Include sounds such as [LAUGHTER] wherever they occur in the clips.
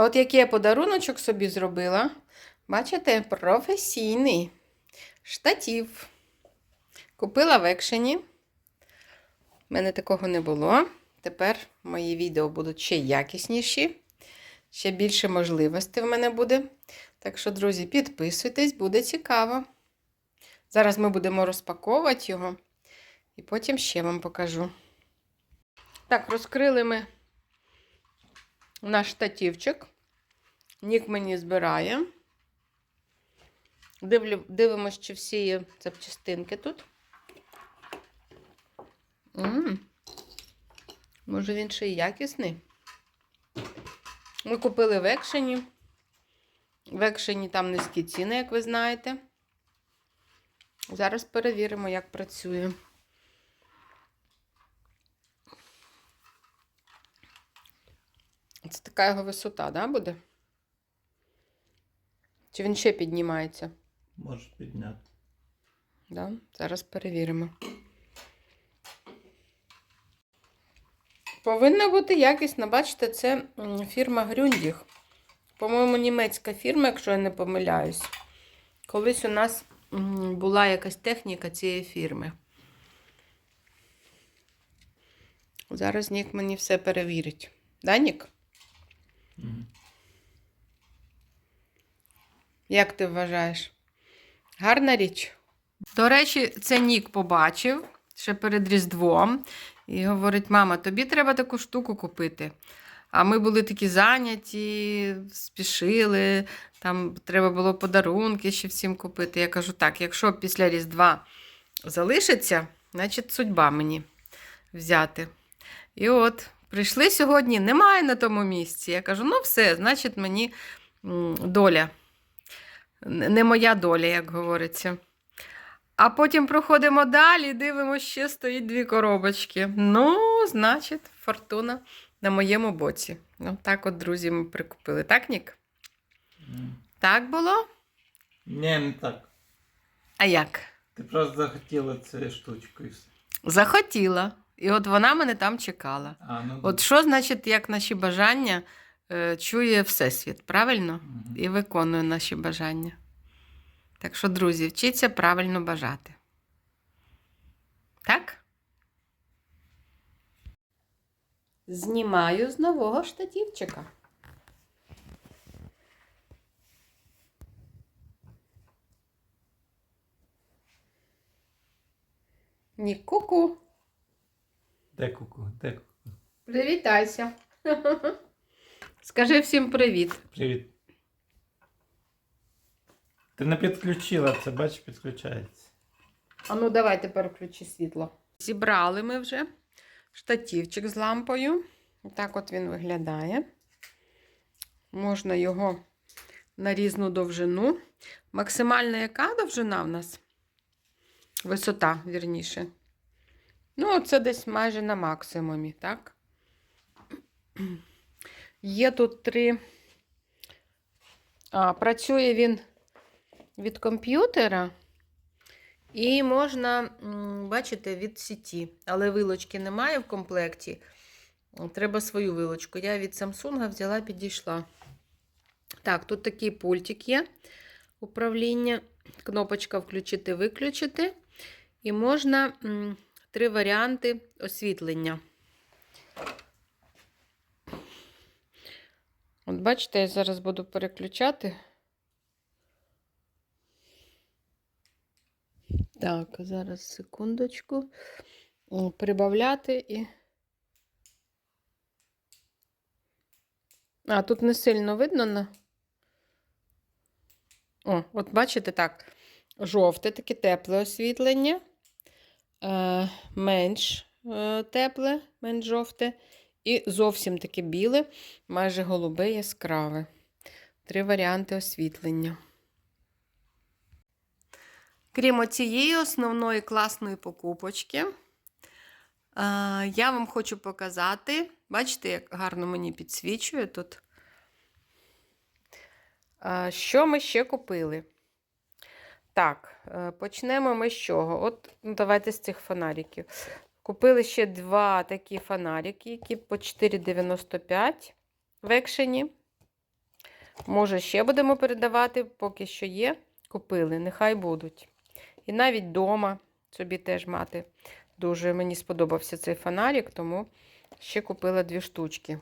От який я подаруночок собі зробила. Бачите, професійний штатів. Купила в екшені. У мене такого не було. Тепер мої відео будуть ще якісніші. Ще більше можливостей в мене буде. Так що, друзі, підписуйтесь, буде цікаво. Зараз ми будемо розпаковувати його. І потім ще вам покажу. Так, розкрили ми наш штативчик. Нік мені збирає. Дивимося, чи всі є запчастинки тут. м Може, він ще й якісний. Ми купили в екшені. В екшені там низькі ціни, як ви знаєте. Зараз перевіримо, як працює. Це така його висота, да, буде? Чи він ще піднімається? Можеш підняти. Да? Зараз перевіримо. Повинна бути якісна. Бачите, це фірма Грюндіг. По-моєму, німецька фірма, якщо я не помиляюсь. Колись у нас була якась техніка цієї фірми. Зараз Нік мені все перевірить. Да, Нік? Як ти вважаєш? Гарна річ. До речі, це Нік побачив ще перед Різдвом. І говорить: мама, тобі треба таку штуку купити. А ми були такі зайняті, спішили, там треба було подарунки ще всім купити. Я кажу: так, якщо після Різдва залишиться, значить судьба мені взяти. І от, прийшли сьогодні, немає на тому місці. Я кажу: ну все, значить, мені доля не моя доля, як говориться. А потім проходимо далі, дивимося, ще стоїть дві коробочки. Ну, значить, фортуна на моєму боці. Ну, так от, друзі, ми прикупили. Так, Нік? М. Так було? Ні, не так. А як? Ти просто захотіла цю штучку і все. Захотіла. І от вона мене там чекала. А, ну, От що значить, як наші бажання е, чує Всесвіт, правильно? Мгм. І виконує наші бажання. Так що, друзі, вчіться правильно бажати. Так? Знімаю з нового штатівчика. Ні, ку-ку. Де куку? Де куку? Привітайся. [LAUGHS] Скажи всім привіт. Привіт. Ти не підключила це, бачиш, підключається. А ну давай тепер включи світло. Зібрали ми вже штативчик з лампою. Так от він виглядає. Можна його на різну довжину. Максимальна яка довжина в нас? Висота, вірніше. Ну, це десь майже на максимумі, так? Є тут три. А, працює він від комп'ютера. І можна, бачите, від сіті. Але вилочки немає в комплекті. Треба свою вилочку. Я від Samsung взяла, підійшла. Так, тут такий пультик є управління. Кнопочка включити-виключити. І можна три варіанти освітлення. От бачите, я зараз буду переключати. Так, зараз секундочку. Прибавляти і. А, тут не сильно видно на. О, от бачите так. Жовте, таке тепле освітлення. Е, менш е, тепле, менш жовте. І зовсім таке біле, майже голубе яскраве. Три варіанти освітлення. Крім цієї основної класної покупочки, е, я вам хочу показати, бачите, як гарно мені підсвічує тут. Що ми ще купили? Так, е, почнемо ми з чого? От, ну, давайте з цих фонариків. Купили ще два такі фонарики, які по 4,95 в екшені. Може, ще будемо передавати, поки що є. Купили, нехай будуть. І навіть вдома собі теж мати. Дуже мені сподобався цей фонарик, тому ще купила дві штучки.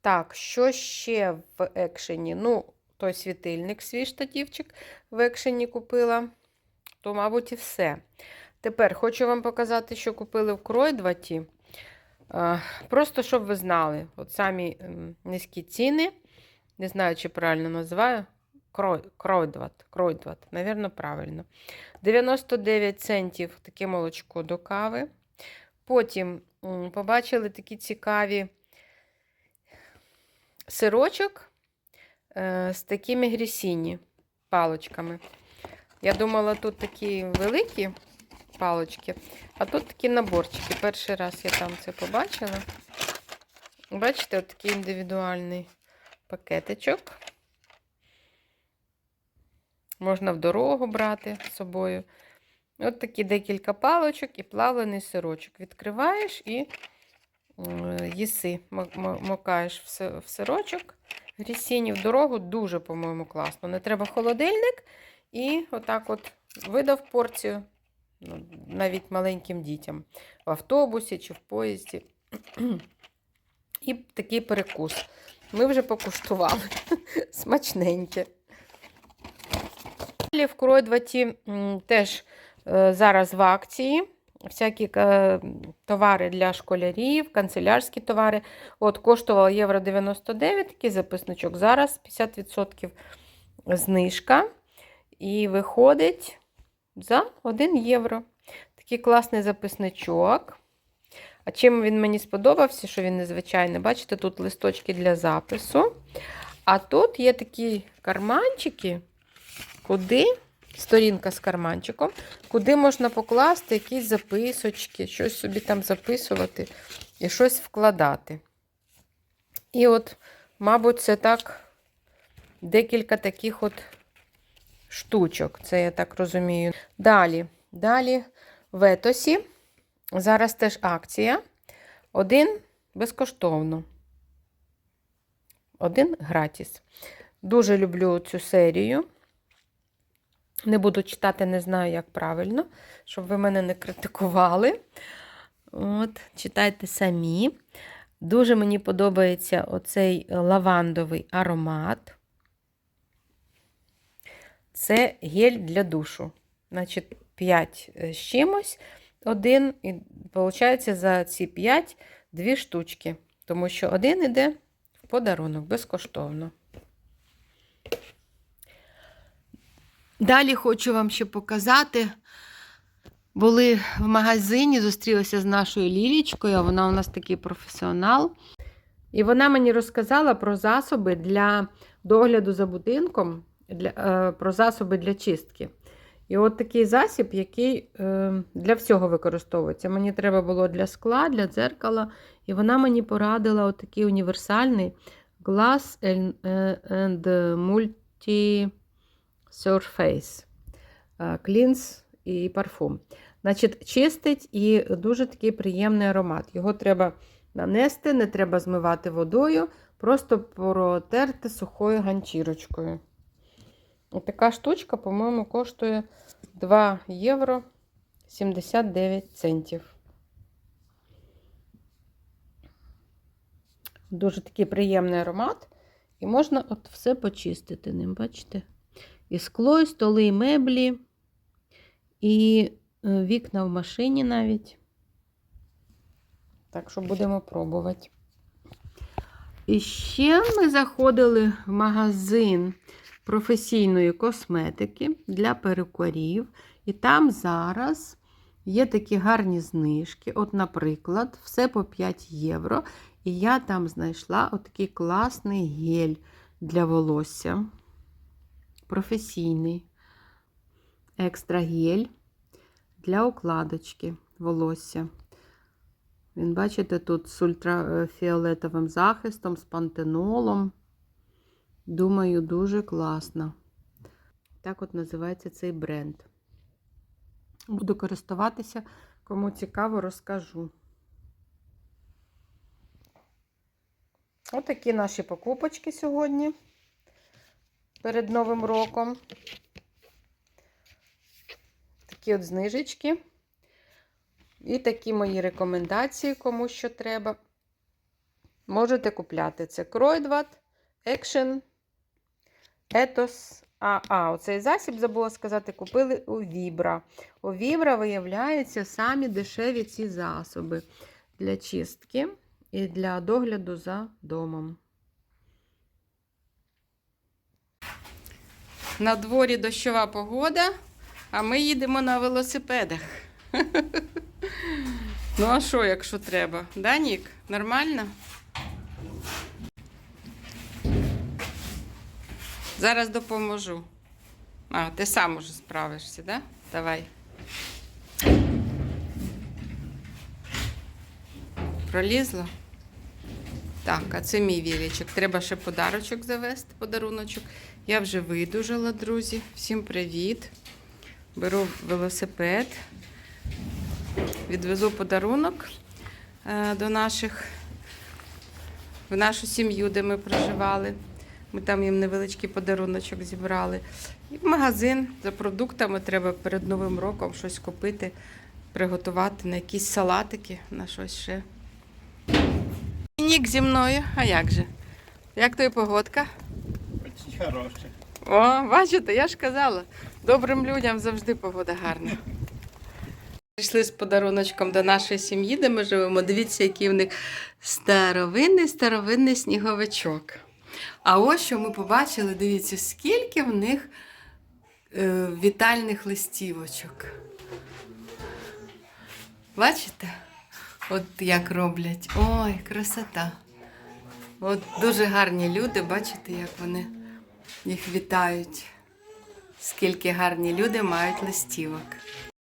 Так, що ще в екшені? Ну, той світильник, свій штатівчик в екшені купила. То, мабуть, і все. Тепер хочу вам показати, що купили в Кройдваті. Просто щоб ви знали, от самі низькі ціни, не знаю, чи правильно називаю. Кройдват, Кройдват, навірно, правильно. 99 центів таке молочко до кави. Потім побачили такі цікаві сирочок з такими грісіні палочками. Я думала, тут такі великі палочки, а тут такі наборчики. Перший раз я там це побачила. Бачите, от такий індивідуальний пакетичок. Можна в дорогу брати з собою. От такі декілька палочок і плавлений сирочок. Відкриваєш і е, їси, мо- мо- макаєш в сирочок. Грісіні в дорогу дуже, по-моєму, класно. Не треба холодильник і отак от видав порцію ну, навіть маленьким дітям в автобусі чи в поїзді. І такий перекус. Ми вже покуштували. [LAUGHS] Смачненьке. В м, теж е, зараз в акції. Всякі е, товари для школярів, канцелярські товари. От коштувало євро 99, такий записничок. Зараз 50% знижка. І виходить за 1 євро. Такий класний записничок. А чим він мені сподобався, що він незвичайний, бачите, тут листочки для запису. А тут є такі карманчики, куди сторінка з карманчиком, куди можна покласти якісь записочки, щось собі там записувати і щось вкладати. І от, мабуть, це так декілька таких от штучок, це я так розумію. Далі, далі в етосі. Зараз теж акція. Один безкоштовно. Один гратіс. Дуже люблю цю серію. Не буду читати, не знаю, як правильно, щоб ви мене не критикували. От, читайте самі. Дуже мені подобається оцей лавандовий аромат. Це гель для душу. Значить, 5 з чимось. Один, і виходить, за ці 5 дві штучки. Тому що один іде в подарунок безкоштовно. Далі хочу вам ще показати. Були в магазині, зустрілися з нашою Лілічкою, вона у нас такий професіонал. І вона мені розказала про засоби для догляду за будинком, для, е, про засоби для чистки. І от такий засіб, який е, для всього використовується. Мені треба було для скла, для дзеркала. І вона мені порадила от такий універсальний Glass and, and Multi Surface Cleanse і парфум. Значить, чистить і дуже такий приємний аромат. Його треба нанести, не треба змивати водою, просто протерти сухою ганчірочкою. Така штучка, по-моєму, коштує 2 євро 79 центів. Дуже такий приємний аромат. І можна от все почистити ним, бачите? І скло, і столи, і меблі, і е, вікна в машині навіть. Так що будемо пробувати. І ще ми заходили в магазин професійної косметики для перукарів. І там зараз є такі гарні знижки. От, наприклад, все по 5 євро. І я там знайшла отакий класний гель для волосся. Професійний екстра гель для укладочки волосся. Він, бачите, тут з ультрафіолетовим захистом, з пантенолом. Думаю, дуже класно. Так от називається цей бренд. Буду користуватися, кому цікаво, розкажу. Отакі наші покупочки сьогодні перед Новим роком. Такі от знижечки. І такі мої рекомендації, кому що треба. Можете купляти. Це Кройдват, Action, Ethos. А, а, оцей засіб, забула сказати, купили у Вібра. У Вібра, виявляється, самі дешеві ці засоби для чистки і для догляду за домом. На дворі дощова погода, а ми їдемо на велосипедах. [LAUGHS] Ну, а що, якщо треба? Да, Нік? Нормально? Зараз допоможу. А, ти сам уже справишся, да? Давай. Пролізло? Так, а це мій вілічок. Треба ще подарочок завести, подаруночок. Я вже видужала, друзі. Всім привіт. Беру велосипед. Відвезу подарунок е, до наших, в нашу сім'ю, де ми проживали. Ми там їм невеличкий подаруночок зібрали. І в магазин за продуктами треба перед Новим роком щось купити, приготувати на якісь салатики, на щось ще. І Нік зі мною, а як же? Як тобі погодка? Очень хороший. О, бачите, я ж казала, добрим людям завжди погода гарна. Прийшли з подаруночком до нашої сім'ї, де ми живемо. Дивіться, який в них старовинний старовинний сніговичок. А ось що ми побачили, дивіться, скільки в них е, вітальних листівочок. Бачите? От як роблять. Ой, красота. От дуже гарні люди, бачите, як вони їх вітають. Скільки гарні люди мають листівок.